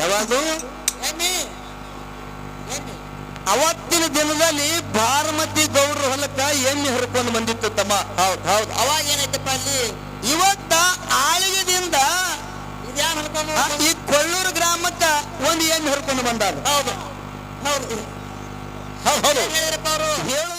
ಯಾವುದು? ಎಮ್ಮಿ. ಅವತ್ತಿನ ದಿನದಲ್ಲಿ ಭಾರಮತಿ ಗೌಡ್ರ ಹೊಲಕ್ಕ ಎಣ್ಣೆ ಹರ್ಕೊಂಡು ಬಂದಿತ್ತು ತಮ್ಮ. ಹೌದ್ ಹೌದು. ಅವಾಗ ಏನೈತಪ್ಪ ಅಲ್ಲಿ? ಇವತ್ತ ಆಳಿಗೆದಿಂದ ಈ ಕೊಳ್ಳೂರು ಗ್ರಾಮಕ್ಕ ಒಂದು ಎಣ್ಣೆ ಹರ್ಕೊಂಡು ಬಂದಾರ ಹೌದು. ಹೌದು. ಹೌದು ಹೇಳಿದ್ರಪ್ಪ ಅವರು? ಹೇಳುವವರಿಗೆ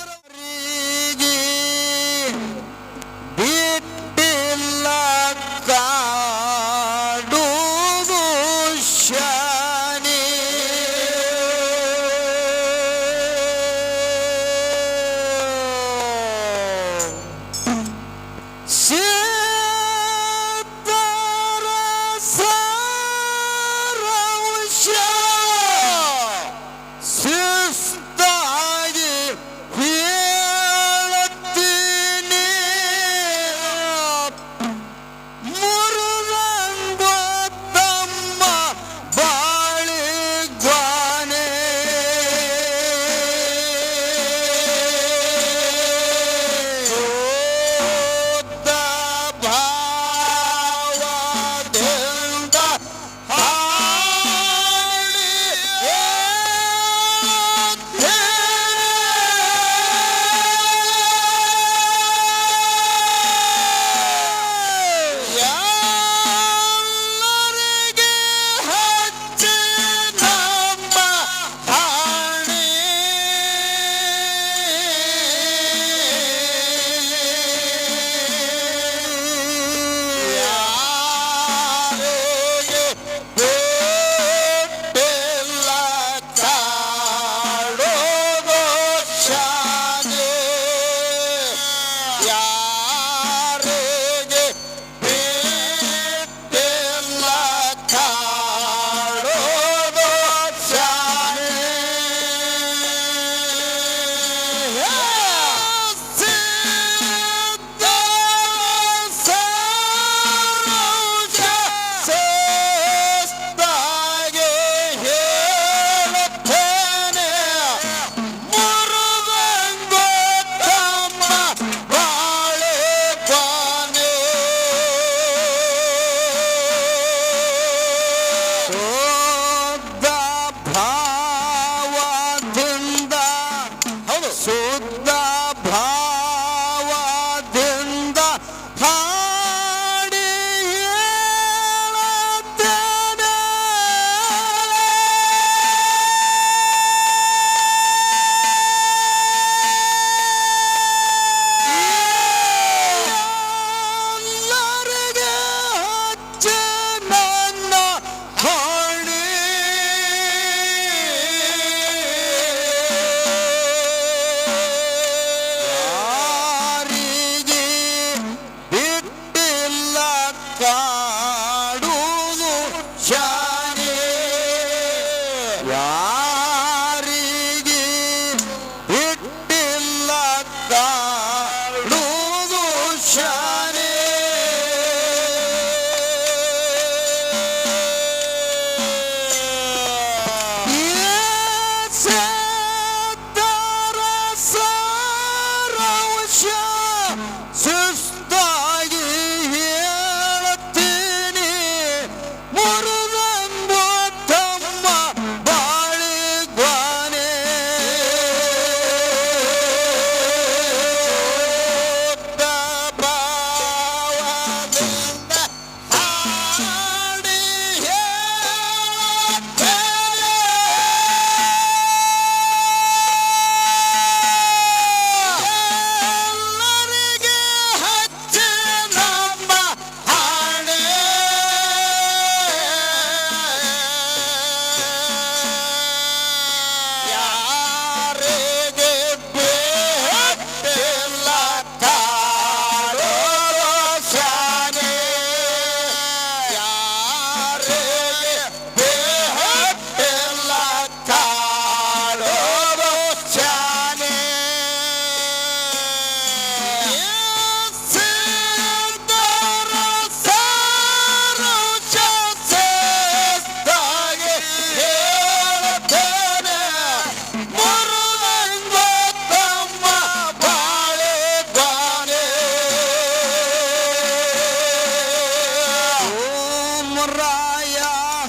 ರಾಯ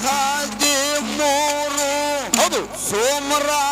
ಹದಿ ಮೂರು. ಹೌದು. ಸೋಮರಾಯ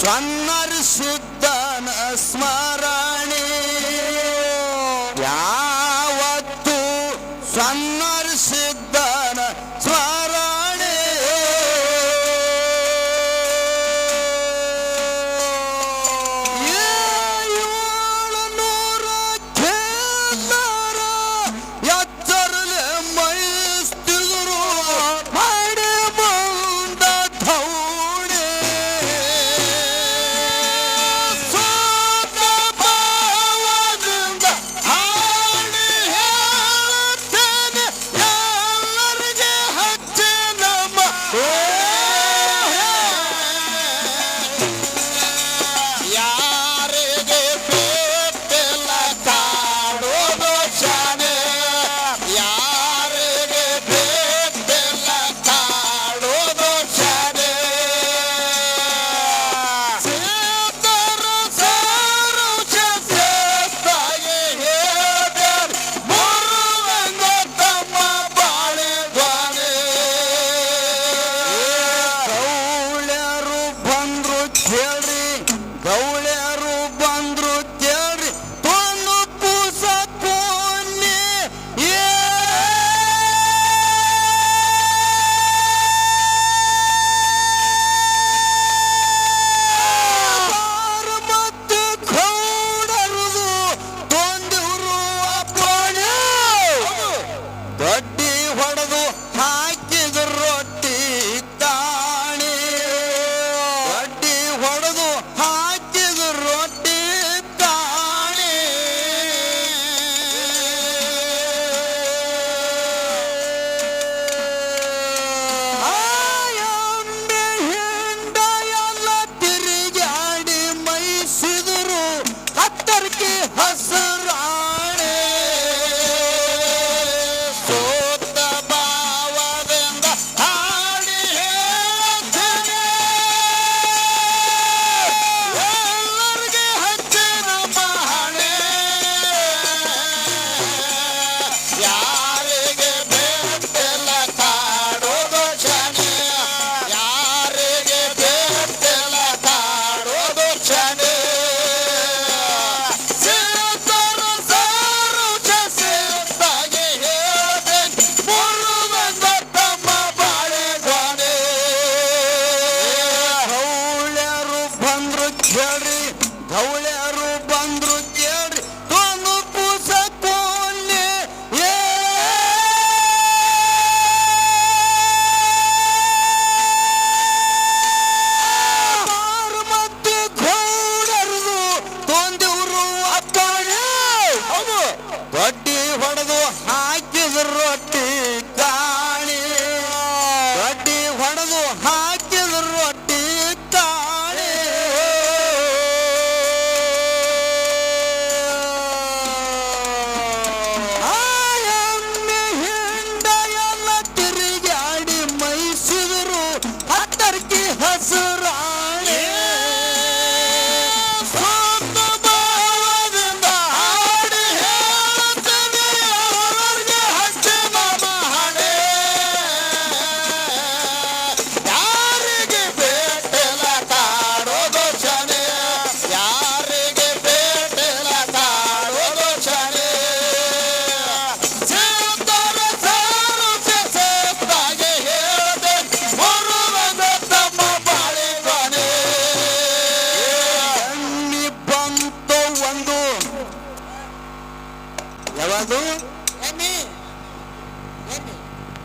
ಸನ್ನರಿಸಿದ್ದನ ಸ್ಮರಣೆ ಬಡ್ಡಿ ಹೊಡೆದ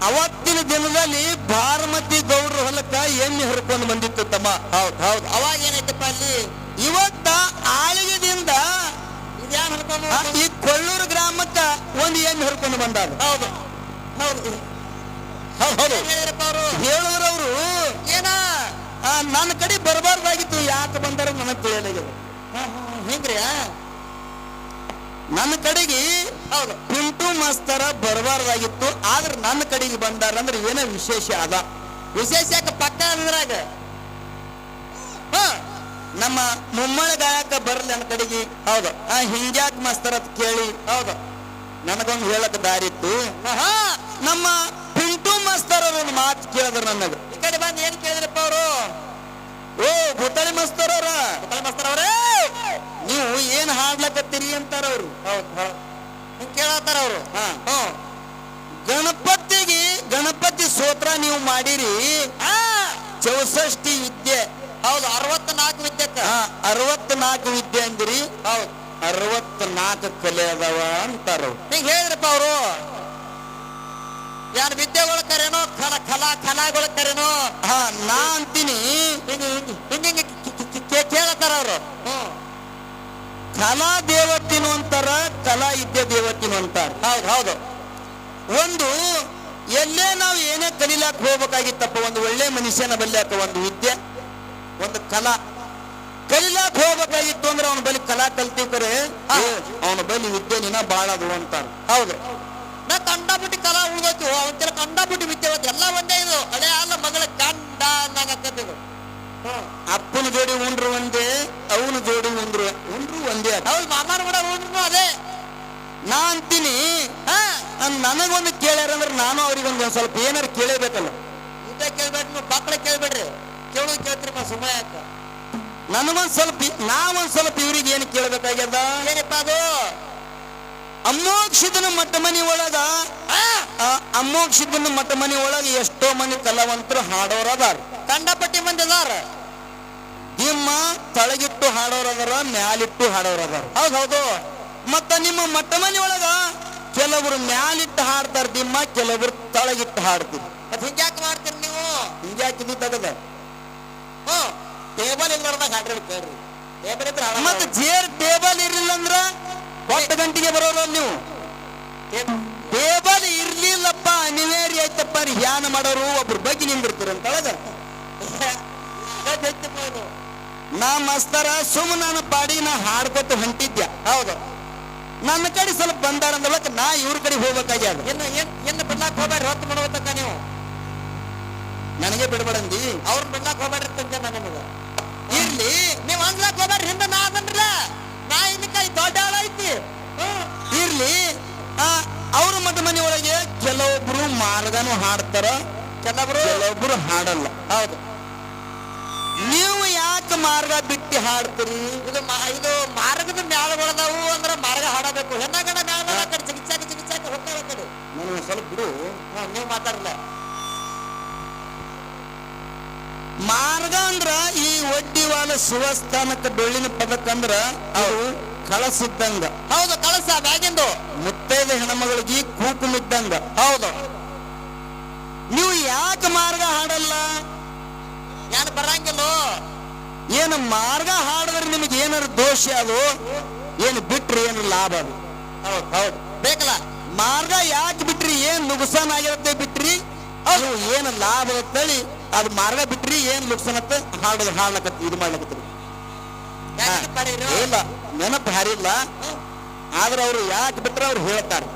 ಅವತ್ತಿನ ದಿನದಲ್ಲಿ ಭಾರಮತಿ ಗೌಡ್ರ ಹೊಲಕ್ಕ ಎಣ್ಣೆ ಹರ್ಕೊಂಡು ಬಂದಿತ್ತು ತಮ್ಮ. ಹೌದು ಹೌದು. ಅವಾಗ ಏನೈತಪ್ಪ ಅಲ್ಲಿ? ಇವತ್ತ ಆಳಿಗೆದಿಂದ ಈ ಕೊಳ್ಳೂರು ಗ್ರಾಮಕ್ಕ ಒಂದು ಎಣ್ಣೆ ಹರ್ಕೊಂಡು ಬಂದಾರ. ಹೌದು. ಹೌದು. ಹೌದು ಅವರು? ಏನ? ನನ್ನ ಕಡೆ ಬರಬಾರ್ದಾಗಿತ್ತು. ಯಾಕೆ ಬಂದಾರ ನನಗೆ ತಿಳಿಯಲಾಗಿದೆ ಹಿಂಗ್ರಿ ಆ? ನನ್ನ ಕಡೆಗೆ ಹೌದು. ಪಿಂಟು ಮಾಸ್ತರ ಬರಬಾರ್ದಾಗಿತ್ತು ಆದ್ರೆ ನನ್ನ ಕಡೆಗೆ ಬಂದಾರ ಅಂದ್ರೆ ಏನೋ ವಿಶೇಷ ಅದ. ವಿಶೇಷ ಯಾಕೆ? ಪಕ್ಕ ಅಂದ್ರಾಗ. ಹ, ನಮ್ಮ ಮುಮ್ಮಳ ಗಾಯಕ ಬರಲಿ ನನ್ನ ಕಡೆಗೆ. ಹೌದು. ಆ ಹಿಂಗ್ಯಾಕ್ ಮಾಸ್ತರ ಕೇಳಿ. ಹೌದು. ನನಗೊಂದು ಹೇಳಕ್ ದಾರಿ ಇತ್ತು. ನಮ್ಮ ಪಿಂಟು ಮಾಸ್ತರ್ ಒಂದು ಮಾತು ಕೇಳಿದ್ರು ನನಗೆ. ಈ ಕಡೆ ಬಂದು ಏನ್ ಕೇಳಿದ್ರಪ್ಪ ಅವರು? ಓ ಭೂತಾಳಿ ಮಸ್ತರ್ ಅವ್ರ. ಮಾಸ್ತರ್ ಅವರೇ? ನೀವು ಏನ್ ಹಾಡ್ಲಕತ್ತೀರಿ ಅಂತಾರ ಅವ್ರು. ಹೌದು ಕೇಳತ್ತಾರ ಅವರು. ಗಣಪತಿಗೆ ಗಣಪತಿ ಸ್ತೋತ್ರ ನೀವು ಮಾಡಿರಿ. ಚೌಸಷ್ಟಿ ವಿದ್ಯೆ. ಹೌದು ಅರವತ್ನಾಲ್ಕು ವಿದ್ಯೆ ಹಾ ಅರವತ್ನಾಲ್ಕು ವಿದ್ಯೆ ಅಂದಿರಿ. ಹೌದು. ಅರವತ್ನಾಲ್ಕು ಕಲೆ ಅದಾವ ಅಂತಾರ. ಹಿಂಗ್ ಹೇಳಿದ್ರಪ್ಪ ಅವರು. ಯಾರು ವಿದ್ಯೆಗಳು ಕರೆನೋ ಕಲ ಕಲಾ ಕಲಾಗಳು ಕರೆನೋ ಹಾ ನಾ ಅಂತೀನಿ ಹಿಂಗ ಹಿಂಗ ಹಿಂಗ ಕೇಳತ್ತಾರ ಅವರು ಕಲಾ ದೇವತಿನು ಅಂತಾರ ಕಲಾ ವಿದ್ಯೆ ದೇವತಿನು ಅಂತಾರ ಹೌದು ಹೌದು ಒಂದು ಎಲ್ಲೇ ನಾವು ಏನೇ ಕಲೀಲಾಕ ಹೋಗ್ಬೇಕಾಗಿತ್ತಪ್ಪ ಒಂದು ಒಳ್ಳೆ ಮನುಷ್ಯನ ಬಲ್ಯಾಕ ಒಂದು ವಿದ್ಯೆ ಒಂದು ಕಲಾ ಕಲಿಲಾಕ್ ಹೋಗ್ಬೇಕಾಗಿತ್ತು ಅಂದ್ರೆ ಅವನ ಬಲಿ ಕಲಾ ಕಲ್ತಿದ್ರೆ ಅವನ ಬಲಿ ವಿದ್ಯೆ ನಿನ ಬಾಳದು ಅಂತಾರ ಹೌದು ಕಂಡಾಬಿಟ್ಟು ಕಲಾ ಉಳ್ದೋಯ್ತು ಅವತ್ತೆಲ್ಲ ಕಂಡಾಬಿಟ್ಟು ವಿದ್ಯೆ ಹೋಯ್ತು ಎಲ್ಲ ಒಂದೇ ಇದು ಹಳೆ ಅಲ್ಲ ಮಗಳ ಗಂಡ ಅನ್ನಂಗತ್ತಿದ್ದು ಅಪ್ಪನ ಜೋಡಿ ಉಂಡ್ರು ಒಂದೇ ಅವನ ಜೋಡಿ ಉಂಡ್ರು ಉಂಡ್ರು ಒಂದೇ ಆತ. ಹೌದು ಮಾಮಾರ ಕೂಡ ಉಂಡ್ರು ಅದೇ ನಾ ಅಂತೀನಿ ಹಾ ಅನ್ ನನಗೊಂದು ಕೇಳ್ಯಾರ ಅಂದ್ರೆ ನಾನು ಅವ್ರಿಗೊಂದು ಒಂದ್ ಸ್ವಲ್ಪ ಏನಾರು ಕೇಳಬೇಕಲ್ಲ ಊಟ ಕೇಳ್ಬೇಡ್ರಿ ನೀವು ಮಕ್ಕಳ ಕೇಳ್ಬೇಡ್ರಿ ಕೇಳೋದು ಕೇಳ್ತೀರಪ್ಪ ಸುಮ್ಮನೆ ಯಾಕ ನನಗೊಂದ್ ಸ್ವಲ್ಪ ನಾವೊಂದ್ ಸ್ವಲ್ಪ ಇವ್ರಿಗೆ ಏನು ಕೇಳ್ಬೇಕಾಗ್ಯದ ಏನಪ್ಪ ಅದು ಅಮೋಕ್ಷಿತನ ಮಟ್ಟ ಮನಿ ಒಳಗ ಅಮೋಕ್ಷಿತನ ಮಟ್ಟ ಮನಿ ಒಳಗ ಎಷ್ಟೋ ಮಂದಿ ಕಲಾವಂತರು ಹಾಡೋರದಾರ ಕಂಡಪಟ್ಟಿ ಮಂದಿ ಅದಾರ. ನಿಮ್ಮ ತಳಗಿಟ್ಟು ಹಾಡೋರದಾರ ಮ್ಯಾಲಿಟ್ಟು ಹಾಡೋರದಾರ ಹೌದು ಹೌದು. ಮತ್ತ ನಿಮ್ಮ ಮಟ್ಟ ಮನಿ ಒಳಗ ಕೆಲವರು ಮ್ಯಾಲಿಟ್ಟು ಹಾಡ್ತಾರ ನಿಮ್ಮ ಕೆಲವರು ತಳಗಿಟ್ಟು ಹಾಡ್ತೀರಿ. ಅದ್ ಹಿಂಗ್ಯಾಕ್ ಮಾಡ್ತೀರಿ ನೀವು? ಹಿಂಗ್ಯಾಕೆ ಇದು ತಗದ? ಹ್ಮ್. ಟೇಬಲ್ ಇಲ್ಲಾರ್ದಾಗ ಹಾಡ್ರಿ ಕೇಳ್ರಿ. ಟೇಬಲ್ ಇದ್ರೆ ಮತ್ತ ಜೇರ್ ಟೇಬಲ್ ಇರ್ಲಿಲ್ಲ ಅಂದ್ರ ಕೊಟ್ಟ ಗಂಟೆಗೆ ಬರೋಲ್ಲ ನೀವು. ಟೇಬಲ್- ಇರ್ಲಿಲ್ಲಪ್ಪ ಅನಿವಾರ್ಯ ಆಯ್ತಪ್ಪ ಧ್ಯಾನ ಮಾಡೋರು ಒಬ್ರ ಬಗ್ಗೆ ನಿಂದಿರ್ತಾರೆ ಅಂತಳಗ. ನಾ ಮಸ್ತರ ಸುಮ್ ನಾನು ಪಾಡಿ ನಾ ಹಾಡ್ಕೊತ ಹೊಂಟಿದ್ಯ ಹೌದು. ನನ್ನ ಕಡೆ ಸ್ವಲ್ಪ ಬಂದಾರ ಅಂದಳಕ ನಾ ಇವ್ರ ಕಡೆ ಹೋಗ್ಬೇಕಾಗ್ಯಾದ. ಇನ್ನು ಏನ್ ಬಿಡ್ಲಾಕ್ ಹೋಗ್ಬೇಡ್ರಿ ಹೊತ್ತು ಮಾಡ್ಬೇಕ ನೀವು. ನನಗೆ ಬಿಡ್ಬೇಡಂದಿ ಅವ್ರ ಬಿಡ್ಲಾಕ್ ಹೋಗ್ಬೇಡ್ರಿ ತಂದೆ ನಾನು ನಿಮಗೆ? ಇರ್ಲಿ. ನೀವು ಅಂದ್ಲಾಕ್ ಹೋಗ್ಬೇಡ್ರಿ ಹಿಂದೆ ನಾ ಅದನ್ರಲ್ಲ ನಾ ಕೈ ದೊಡ್ಡ ಹ್ಮ್. ಇರ್ಲಿ. ಆ ಅವ್ರ ಮದ ಮನೆ ಒಳಗೆ ಕೆಲವೊಬ್ರು ಮಾರ್ಗನು ಹಾಡ್ತಾರ. ಕೆಲವೊಬ್ರು ಕೆಲವೊಬ್ರು ಹಾಡಲ್ಲ. ಹೌದು. ನೀವು ಯಾಕೆ ಮಾರ್ಗ ಬಿಟ್ಟು ಹಾಡ್ತೀರಿ? ಇದು ಇದು ಮಾರ್ಗದ ಮ್ಯಾಳಗಳದಾವು ಅಂದ್ರೆ ಮಾರ್ಗ ಹಾಡಬೇಕು. ಹೆಣ್ಣ ಗಂಡ ಮ್ಯಾಲ ಕಡೆ ಚಿಕಿತ್ಸಾಕ ಚಿಕಿತ್ಸಾಕ ಕಡೆ. ಸ್ವಲ್ಪ ಬಿಡು. ನೀವು ಮಾತಾಡಲ್ಲ ಮಾರ್ಗ ಅಂದ್ರ ಈ ಒಡ್ಡಿವಾಲ ಸುವಸ್ಥಾನಕ್ಕೆ ಬೆಳ್ಳಿನ ಪದಕ ಅಂದ್ರ ಅವು ಕಳಸಿದ್ದಂಗ. ಹೌದು ಕಳಸ ಬ್ಯಾಗಿಂದು. ಮುತ್ತೈದ ಹೆಣ್ಮಗಳಿಗೆ ಕೂಕುಮಿದ್ದಂಗ. ಹೌದು. ನೀವು ಯಾಕೆ ಮಾರ್ಗ ಹಾಡಲ್ಲ? ಯಾರು ಬರಂಗಿಲ್ಲ? ಏನು ಮಾರ್ಗ ಹಾಡಿದ್ರೆ ನಿಮಗೆ ಏನಾರು ದೋಷ ಅದು? ಏನು ಬಿಟ್ರಿ ಏನು ಲಾಭ ಅದು? ಹೌದು ಹೌದು. ಬೇಕಲ್ಲ? ಮಾರ್ಗ ಯಾಕೆ ಬಿಟ್ರಿ? ಏನ್ ನುಗ್ಸಾನ್ ಆಗಿರುತ್ತೆ ಬಿಟ್ರಿ? ಅದು ಏನು ಲಾಭ ಅಂತೇಳಿ ಅದ್ ಮಾರ್ಗ ಬಿಟ್ರಿ ಏನ್ ಲುಕ್ಸನತ್ತ ಹಾಡ ಹಾಡ್ಲಕತ್ ಇದು ಮಾಡ್ಲಕತ್ರಿ ಇಲ್ಲ ನೆನಪ ಹಾರಿಲ್ಲ. ಆದ್ರೆ ಅವ್ರು ಯಾಕೆ ಬಿಟ್ರೆ ಅವ್ರು ಹೇಳ್ತಾರೆ.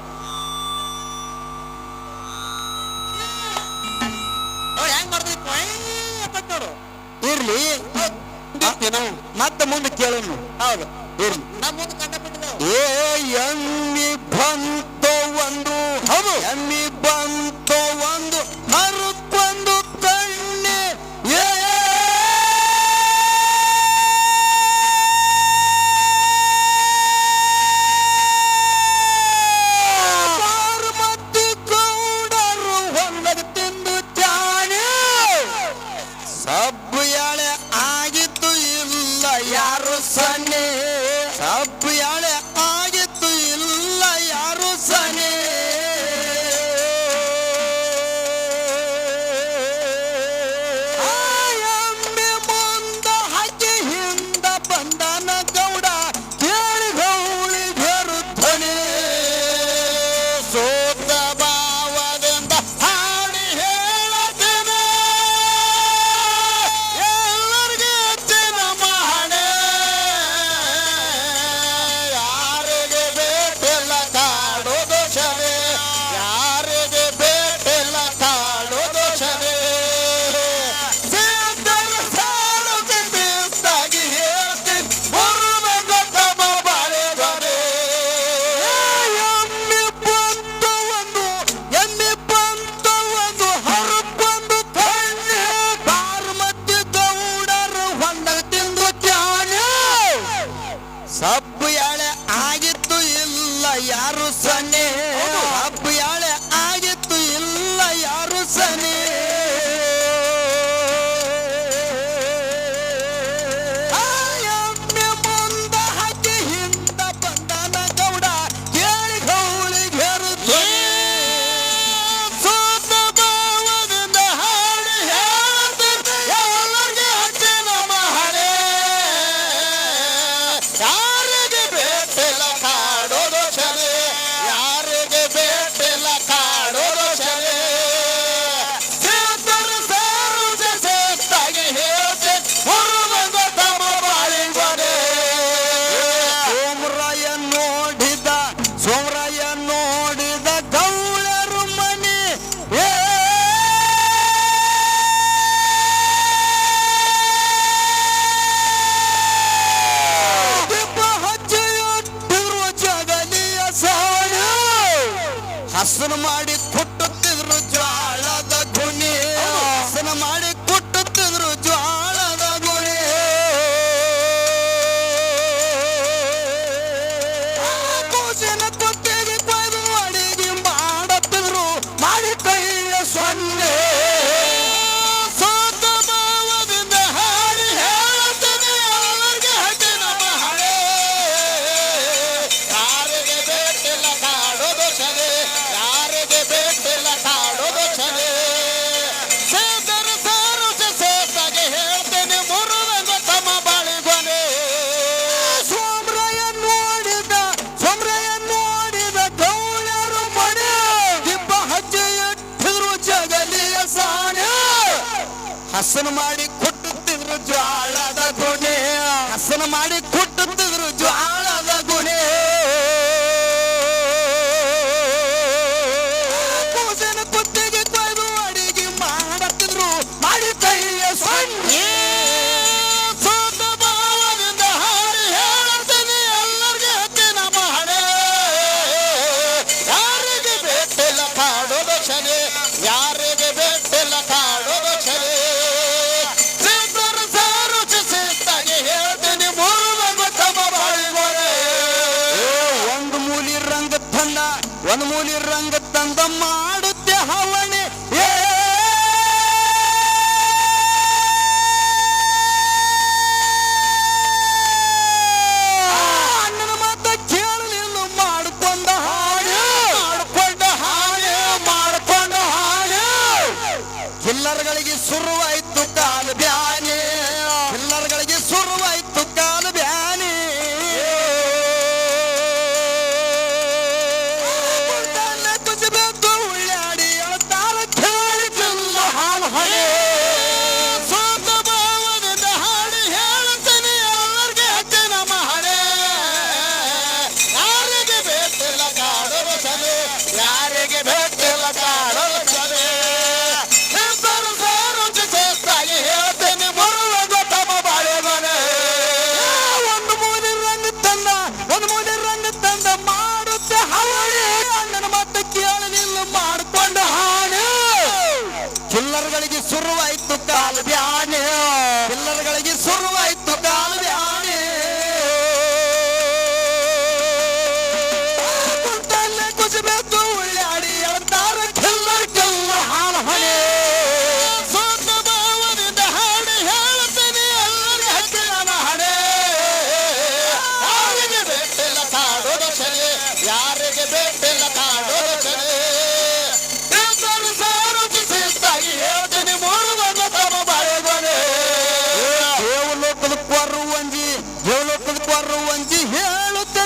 ಇರ್ಲಿ. ಮತ್ತೆ ಮುಂದೆ ಕೇಳೋಣ. ಹೌದು. ಇರ್ಲಿ. ಏ ಎಮ್ಮಿ ಬಂತು ಒಂದು ಹೌದು. ಎಮ್ಮಿ ಬಂತು ಒಂದು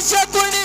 দেশে তুমি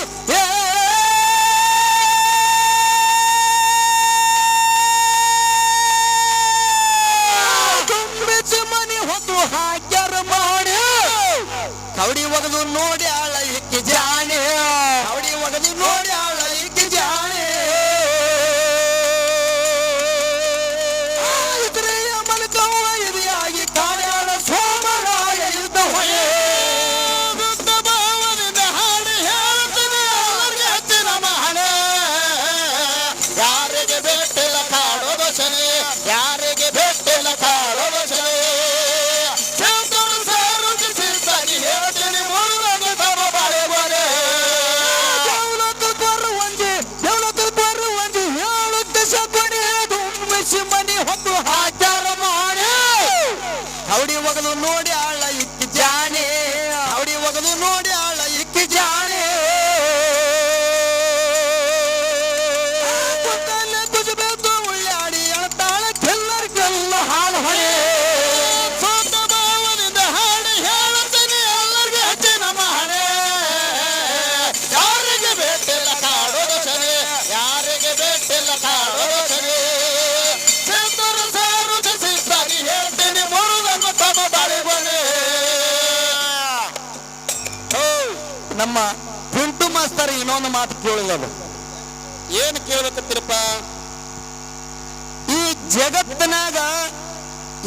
ನಮ್ಮ ಪಿಂಟು ಮಾಸ್ತರ್ ಇನ್ನೊಂದು ಮಾತು ಕೇಳಿದದು ಏನು ಕೇಳಬೇಕತ್ತಿರಪ್ಪ ಈ ಜಗತ್ತಿನಾಗ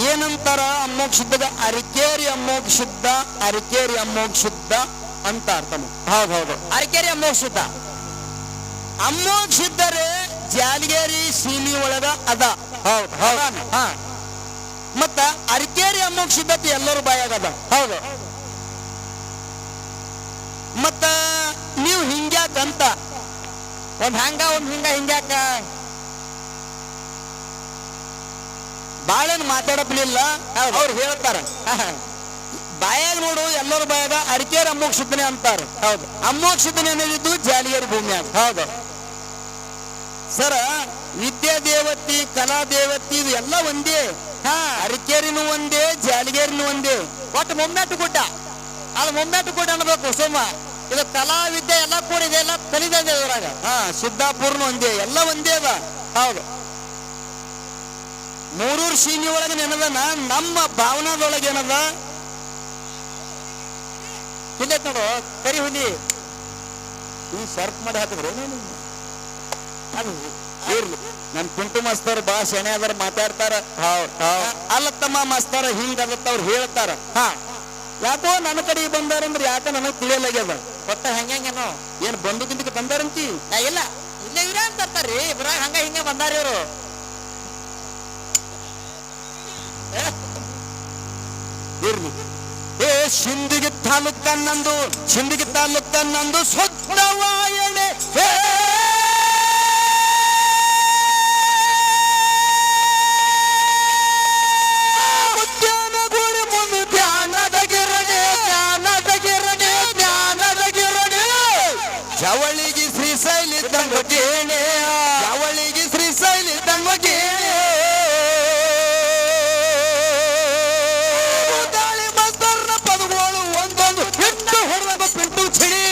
ಏನಂತಾರ ಅಮೋಕ್ಷದ ಅರಿಕೇರಿ ಅಮೋಕ್ಷಿದ್ದ ಅರಿಕೇರಿ ಅಮೋಕ್ಷಿದ್ದ ಅಂತ ಅರ್ಥ ಹೌದು ಹೌದು. ಅರಿಕೇರಿ ಅಮ್ಮೋಗ್ ಅಮೋಕ್ಷಿದ್ದರೆ ಜಾಲಗೇರಿ ಸೀಮಿ ಒಳಗ ಅದ. ಹೌದು ಹೌದ. ಹಾ. ಮತ್ತ ಅರಿಕೇರಿ ಅಮೋಕ್ಷಿದ್ದತೆ ಎಲ್ಲರೂ ಬಾಯಾಗದ ಹೌದು. ಮತ್ತ ನೀವು ಹಿಂಗ್ಯಾಕಂತ ಒಂದ್ ಹ್ಯಾಂಗ ಒಂದ್ ಹಿಂಗ ಹಿಂಗ್ಯಾಕ. ಬಾಳೆನ್ ಮಾತಾಡಪ್ಲಿಲ್ಲ ಅವ್ರು ಹೇಳ್ತಾರ. ಬಾಯಾಗ ನೋಡು ಎಲ್ಲರ ಬಾಯಾಗ ಅಡಿಕೆರ್ ಅಮ್ಮೋಕ್ಷಿತನೆ ಅಂತಾರ. ಹೌದು. ಅಮ್ಮೋಕ್ಷಿತನೆ ಅನ್ನೋದಿದ್ದು ಜಾಲಿಯರ್ ಭೂಮಿಯಾಗ ಹೌದು. ಸರ ವಿದ್ಯಾ ದೇವತಿ ಕಲಾ ದೇವತಿ ಇದು ಎಲ್ಲ ಒಂದೇ. ಹಾ. ಅರಿಕೇರಿನೂ ಒಂದೇ ಜಾಲಿಗೇರಿನೂ ಒಂದೇ. ಒಟ್ಟು ಮೊಮ್ಮೆಟ್ಟು ಗುಡ್ಡ. ಅದು ಮೊಮ್ಮೆಟ್ಟು ಗುಡ್ಡ ಅನ್ಬೇಕು ಸೋಮ ಇದು ಕಲಾ ವಿದ್ಯೆ ಎಲ್ಲ ಕೂಡಿದೆ ಎಲ್ಲ ಕಲಿದೆ ಇದ್ರಾಗ? ಹಾ ಸಿದ್ದಾಪುರ್ನು ಒಂದೇ ಎಲ್ಲ ಒಂದೇ ಅದ. ಹೌದು. ಮೂರೂರು ಶ್ರೀನಿ ಒಳಗೆ ಏನದನ ನಮ್ಮ ಭಾವನಾದೊಳಗೆ ಏನದ? ಇಲ್ಲೈತ್ ನೋಡು ಕರಿ ಹುಲಿ. ಈ ಸರ್ಪ್ ಮಾಡಿ ಹಾಕಿದ್ರೆ ಇರ್ಲಿ. ನನ್ ಕುಂಟು ಮಾಸ್ತರ್ ಬಾ ಶೆಣೆ ಅದಾರ ಮಾತಾಡ್ತಾರ. ಅಲ್ಲತ್ತಮ್ಮ ಮಾಸ್ತಾರ ಹಿಂಗ ಅದತ್ತ ಅವ್ರು ಹೇಳ್ತಾರ. ಹಾ. ಯಾಕೋ ನನ್ನ ಕಡೆ ಬಂದಾರಂದ್ರೆ ಯಾಕೋ ನನಗ್ ತಿಳಿಯಲಾಗ್ಯದ? ಒಟ್ಟ ಹೆಂಗೇನೋ ಏನ್ ಬಂದು ಗಿಂದಕ್ಕೆ ಬಂದಾರಂತಿ ಇಲ್ಲ. ಇಲ್ಲೇ ಇವ್ರ ಅಂತ ಅರ್ತಾರಿ ಇಬ್ರಾಗ ಹಂಗ ಹಿಂಗ ಬಂದಾರ ಇವ್ರು. ಇರ್ಲಿ. ಏ ಶಿಂದಿಗೆ ತಾಲೂಕ ನಂದು ಶಿಂದಿಗೆ ತಾಲೂಕ ನಂದು ಜವಳಿಗೆ ಶ್ರೀಶೈಲಿ ತಂಗ ಕೇಳೆ. ಜವಳಿಗೆ ಶ್ರೀಶೈಲಿ ತಂಗ ಕೇಳೆ. ದಾಳಿ ಮಸ್ತರ್ನ ಪದಗಳು ಒಂದೊಂದು ಬಿಟ್ಟು ಹೊಡೆದ ಪಿಂಟು ಚಿಡಿ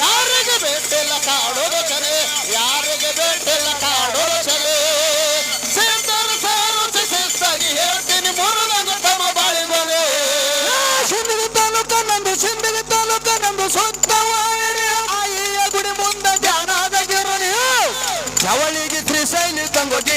ಯಾರಿಗೆ ಬೇಟೆಲ್ಲ ಕಾಡೋದು ಕರೆ, ಯಾರಿಗೆ ಬೇಟೆಲ್ಲ ಕಾಡೋದು ವಾಯಣೆ ಆಯಿಯ ಗುಡಿ ಮುಂದೆ ಧ್ಯಾನದ ಗಿರಣಿ ಜವಳಿಗೆ ತ್ರಿಶೈಲಿ ತಂಗೋಗಿ